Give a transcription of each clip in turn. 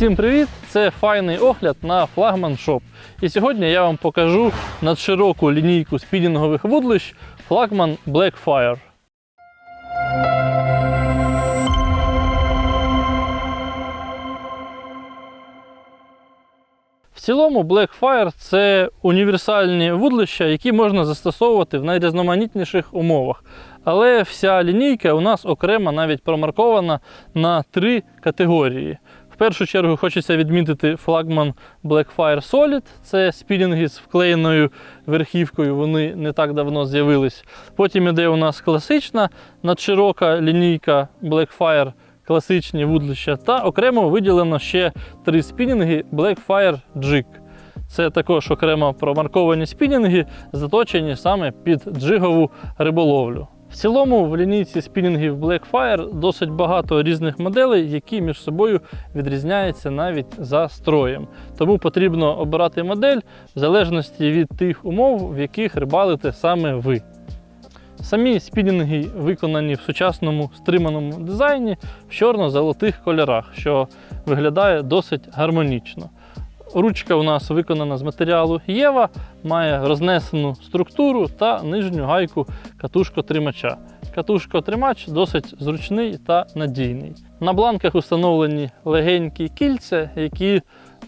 Всім привіт! Це файний огляд на флагман шоп. І сьогодні я вам покажу надшироку лінійку спінінгових вудлищ флагман Blackfire. В цілому Blackfire це універсальні вудлища, які можна застосовувати в найрізноманітніших умовах. Але вся лінійка у нас окремо навіть промаркована на три категорії. Першу чергу хочеться відмітити флагман Blackfire Solid. Це спінінги з вклеєною верхівкою, вони не так давно з'явились. Потім іде у нас класична надширока лінійка Blackfire класичні вудлища, та окремо виділено ще три спінінги Blackfire Jig. Це також окремо промарковані спінінги, заточені саме під джигову риболовлю. В цілому в лінійці спінінгів Blackfire досить багато різних моделей, які між собою відрізняються навіть за строєм. Тому потрібно обирати модель в залежності від тих умов, в яких рибалите саме ви. Самі спінінги виконані в сучасному стриманому дизайні в чорно-золотих кольорах, що виглядає досить гармонічно. Ручка у нас виконана з матеріалу Єва, має рознесену структуру та нижню гайку катушко-тримача. Катушко-тримач досить зручний та надійний. На бланках установлені легенькі кільця, які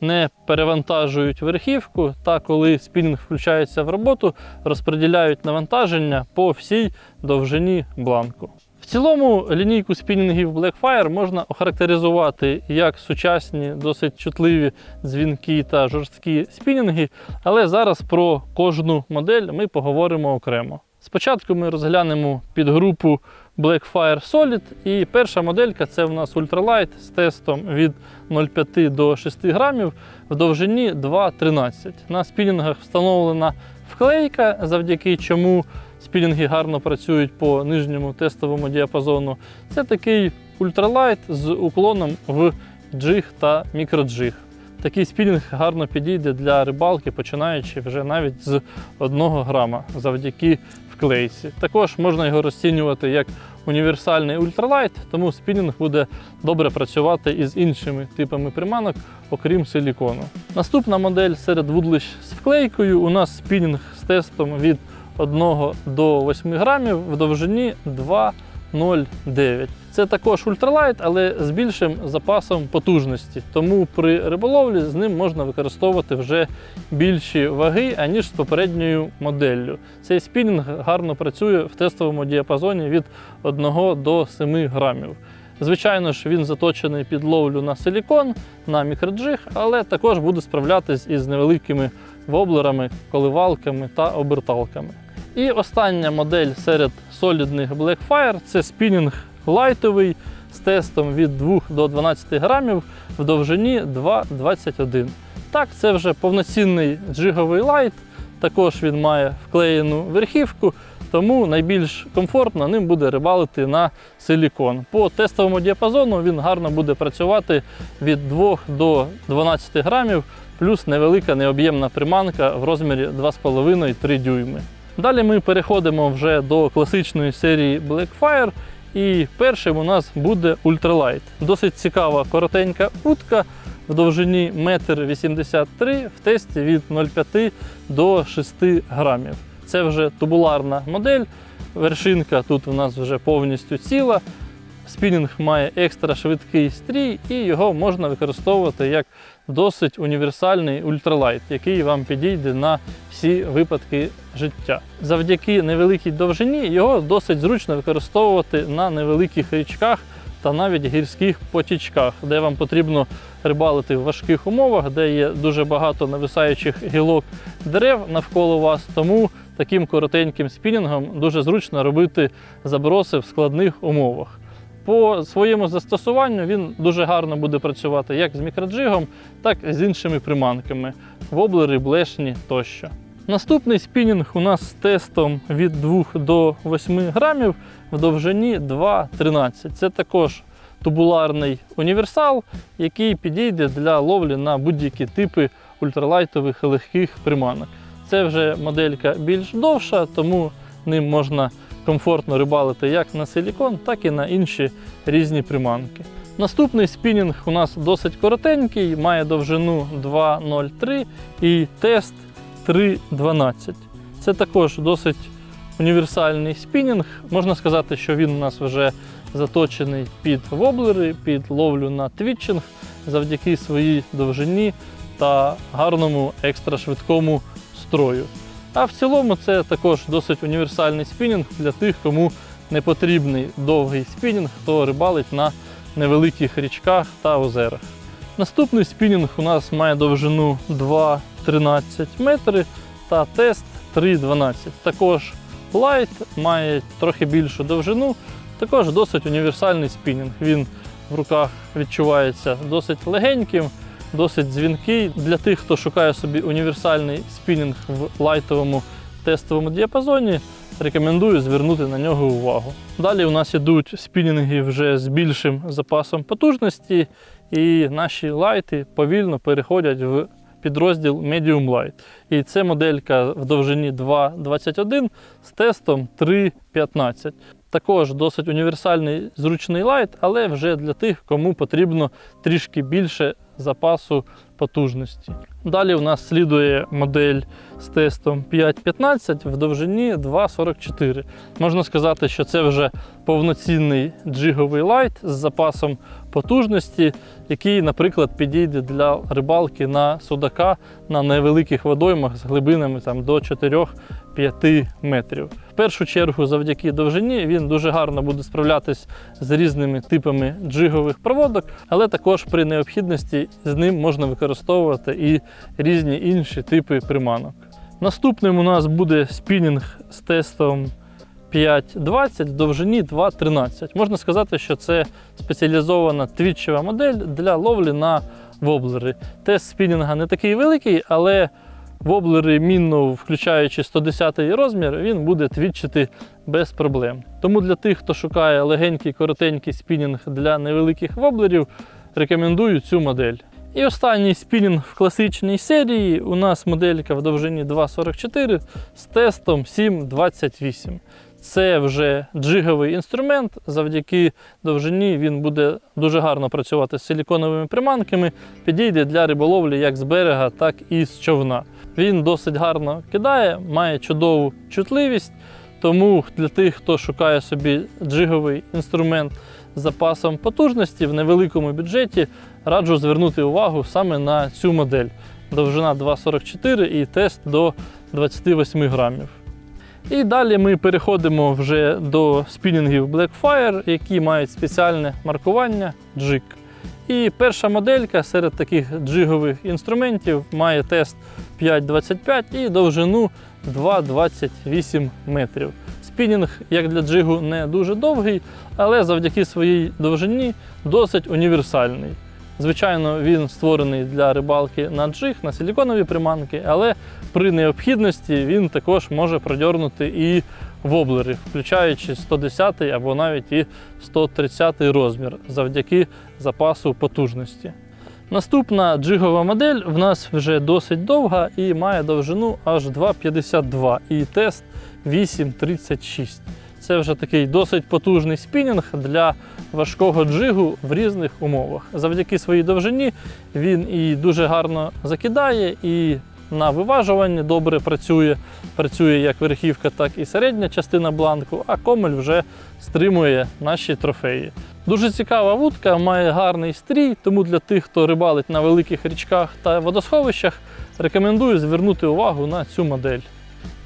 не перевантажують верхівку, та коли спінінг включається в роботу, розподіляють навантаження по всій довжині бланку. В цілому лінійку спінінгів Blackfire можна охарактеризувати як сучасні, досить чутливі дзвінки та жорсткі спінінги, але зараз про кожну модель ми поговоримо окремо. Спочатку ми розглянемо підгрупу Blackfire Solid. І перша моделька це в нас Ultralight з тестом від 0,5 до 6 грамів в довжині 2,13. На спінінгах встановлена вклейка, завдяки чому спінінги гарно працюють по нижньому тестовому діапазону. Це такий ультралайт з уклоном в джиг та мікроджиг. Такий спінінг гарно підійде для рибалки, починаючи вже навіть з 1 грама завдяки вклейці. Також можна його розцінювати як універсальний ультралайт, тому спінінг буде добре працювати із іншими типами приманок, окрім силікону. Наступна модель серед вудлищ з вклейкою. У нас спінінг з тестом від 1 до 8 грамів в довжині 2,09. Це також ультралайт, але з більшим запасом потужності. Тому при риболовлі з ним можна використовувати вже більші ваги, аніж з попередньою моделлю. Цей спінінг гарно працює в тестовому діапазоні від 1 до 7 грамів. Звичайно ж, він заточений під ловлю на силікон, на мікроджиг, але також буде справлятись із невеликими воблерами, коливалками та оберталками. І остання модель серед солідних Blackfire це спінінг лайтовий з тестом від 2 до 12 грамів в довжині 2,21. Так, це вже повноцінний джиговий лайт. Також він має вклеєну верхівку, тому найбільш комфортно ним буде рибалити на силікон. По тестовому діапазону він гарно буде працювати від 2 до 12 грамів, плюс невелика необ'ємна приманка в розмірі 2,5-3 дюйми. Далі ми переходимо вже до класичної серії Blackfire. І першим у нас буде ультралайт. Досить цікава коротенька утка в довжині 1,83 м в тесті від 0,5 до 6 грамів. Це вже тубуларна модель. Вершинка тут у нас вже повністю ціла. Спінінг має екстра швидкий стрій, і його можна використовувати як досить універсальний ультралайт, який вам підійде на всі випадки життя. Завдяки невеликій довжині його досить зручно використовувати на невеликих річках та навіть гірських потічках, де вам потрібно рибалити в важких умовах, де є дуже багато нависаючих гілок дерев навколо вас. Тому таким коротеньким спінінгом дуже зручно робити заброси в складних умовах. По своєму застосуванню він дуже гарно буде працювати як з мікроджигом, так і з іншими приманками, воблери, блешні тощо. Наступний спінінг у нас з тестом від 2 до 8 грамів в довжині 2,13. Це також тубуларний універсал, який підійде для ловлі на будь-які типи ультралайтових легких приманок. Це вже моделька більш довша, тому ним можна комфортно рибалити як на силікон, так і на інші різні приманки. Наступний спінінг у нас досить коротенький, має довжину 2.03 і тест 3.12. Це також досить універсальний спінінг. Можна сказати, що він у нас вже заточений під воблери, під ловлю на твітчинг завдяки своїй довжині та гарному екстрашвидкому строю. А в цілому це також досить універсальний спінінг для тих, кому не потрібний довгий спінінг, хто рибалить на невеликих річках та озерах. Наступний спінінг у нас має довжину 2,13 метри та тест 3,12. Також лайт має трохи більшу довжину, також досить універсальний спінінг. Він в руках відчувається досить легеньким, досить дзвінкий. Для тих, хто шукає собі універсальний спінінг в лайтовому тестовому діапазоні, рекомендую звернути на нього увагу. Далі у нас ідуть спінінги вже з більшим запасом потужності, і наші лайти повільно переходять в підрозділ Medium Light. І це моделька в довжині 2,21 з тестом 3,15. Також досить універсальний зручний лайт, але вже для тих, кому потрібно трішки більше запасу потужності. Далі у нас слідує модель з тестом 5.15 в довжині 2,44. Можна сказати, що це вже повноцінний джиговий лайт з запасом потужності, який, наприклад, підійде для рибалки на судака на невеликих водоймах з глибинами там, до 4-5 метрів. В першу чергу, завдяки довжині, він дуже гарно буде справлятись з різними типами джигових проводок, але також при необхідності з ним можна використовувати і різні інші типи приманок. Наступним у нас буде спінінг з тестом 5.20 в довжині 2.13. Можна сказати, що це спеціалізована твітчева модель для ловлі на воблери. Тест спінінга не такий великий, але воблери мінно, включаючи 110 розмір, він буде твітчити без проблем. Тому для тих, хто шукає легенький, коротенький спінінг для невеликих воблерів, рекомендую цю модель. І останній спінінг в класичній серії у нас моделька в довжині 2,44 з тестом 7,28. Це вже джиговий інструмент. Завдяки довжині він буде дуже гарно працювати з силіконовими приманками, підійде для риболовлі як з берега, так і з човна. Він досить гарно кидає, має чудову чутливість. Тому для тих, хто шукає собі джиговий інструмент з запасом потужності в невеликому бюджеті, раджу звернути увагу саме на цю модель. Довжина 2,44 і тест до 28 грамів. І далі ми переходимо вже до спінінгів Blackfire, які мають спеціальне маркування джиг. І перша моделька серед таких джигових інструментів має тест 5,25 і довжину 2,28 метрів. Спінінг, як для джигу, не дуже довгий, але завдяки своїй довжині досить універсальний. Звичайно, він створений для рибалки на джиг, на силіконові приманки, але при необхідності він також може продьорнути і воблери, включаючи 110 або навіть і 130 розмір завдяки запасу потужності. Наступна джигова модель в нас вже досить довга і має довжину аж 2,52 і тест 8,36. Це вже такий досить потужний спінінг для важкого джигу в різних умовах. Завдяки своїй довжині він і дуже гарно закидає, і на виважуванні добре працює. Працює як верхівка, так і середня частина бланку, а комель вже стримує наші трофеї. Дуже цікава вудка, має гарний стрій, тому для тих, хто рибалить на великих річках та водосховищах, рекомендую звернути увагу на цю модель.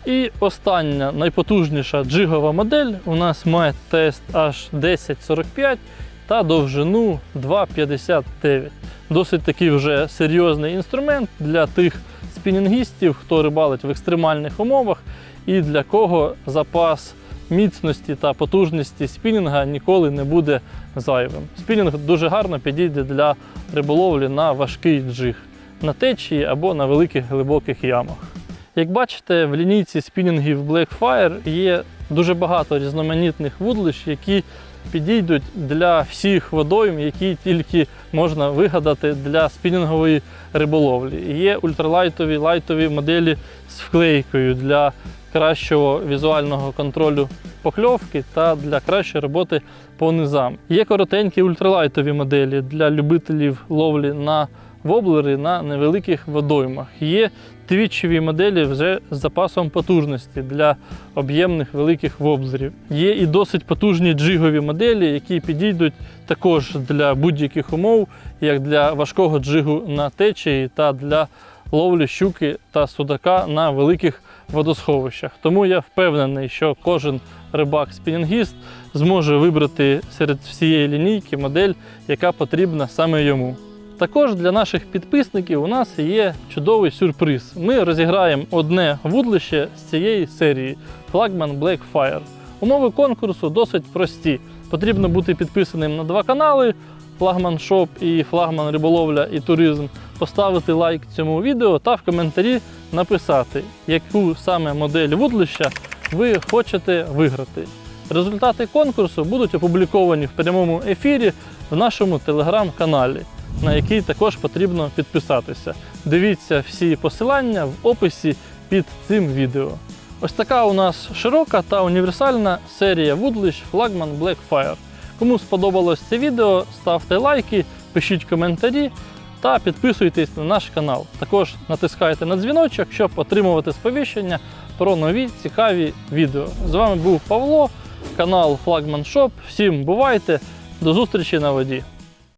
І остання найпотужніша джигова модель у нас має тест аж 1045 та довжину 2,59. Досить такий вже серйозний інструмент для тих спінінгістів, хто рибалить в екстремальних умовах і для кого запас міцності та потужності спінінга ніколи не буде зайвим. Спінінг дуже гарно підійде для риболовлі на важкий джиг, на течії або на великих глибоких ямах. Як бачите, в лінійці спінінгів Blackfire є дуже багато різноманітних вудлищ, які підійдуть для всіх водойм, які тільки можна вигадати для спінінгової риболовлі. Є ультралайтові лайтові моделі з вклейкою для кращого візуального контролю покльовки та для кращої роботи по низам. Є коротенькі ультралайтові моделі для любителів ловлі на воблери на невеликих водоймах. Є твічеві моделі вже з запасом потужності для об'ємних великих воблерів. Є і досить потужні джигові моделі, які підійдуть також для будь-яких умов, як для важкого джигу на течії та для ловлі щуки та судака на великих водосховищах. Тому я впевнений, що кожен рибак-спінінгіст зможе вибрати серед всієї лінійки модель, яка потрібна саме йому. Також для наших підписників у нас є чудовий сюрприз. Ми розіграємо одне вудлище з цієї серії Flagman Black Fire. Умови конкурсу досить прості. Потрібно бути підписаним на два канали Флагман Шоп і Флагман Риболовля і Туризм, поставити лайк цьому відео та в коментарі написати, яку саме модель вудлища ви хочете виграти. Результати конкурсу будуть опубліковані в прямому ефірі в нашому телеграм-каналі, на який також потрібно підписатися. Дивіться всі посилання в описі під цим відео. Ось така у нас широка та універсальна серія вудлищ Flagman Black Fire. Кому сподобалось це відео, ставте лайки, пишіть коментарі та підписуйтесь на наш канал. Також натискайте на дзвіночок, щоб отримувати сповіщення про нові цікаві відео. З вами був Павло, канал Flagman Shop. Всім бувайте, до зустрічі на воді!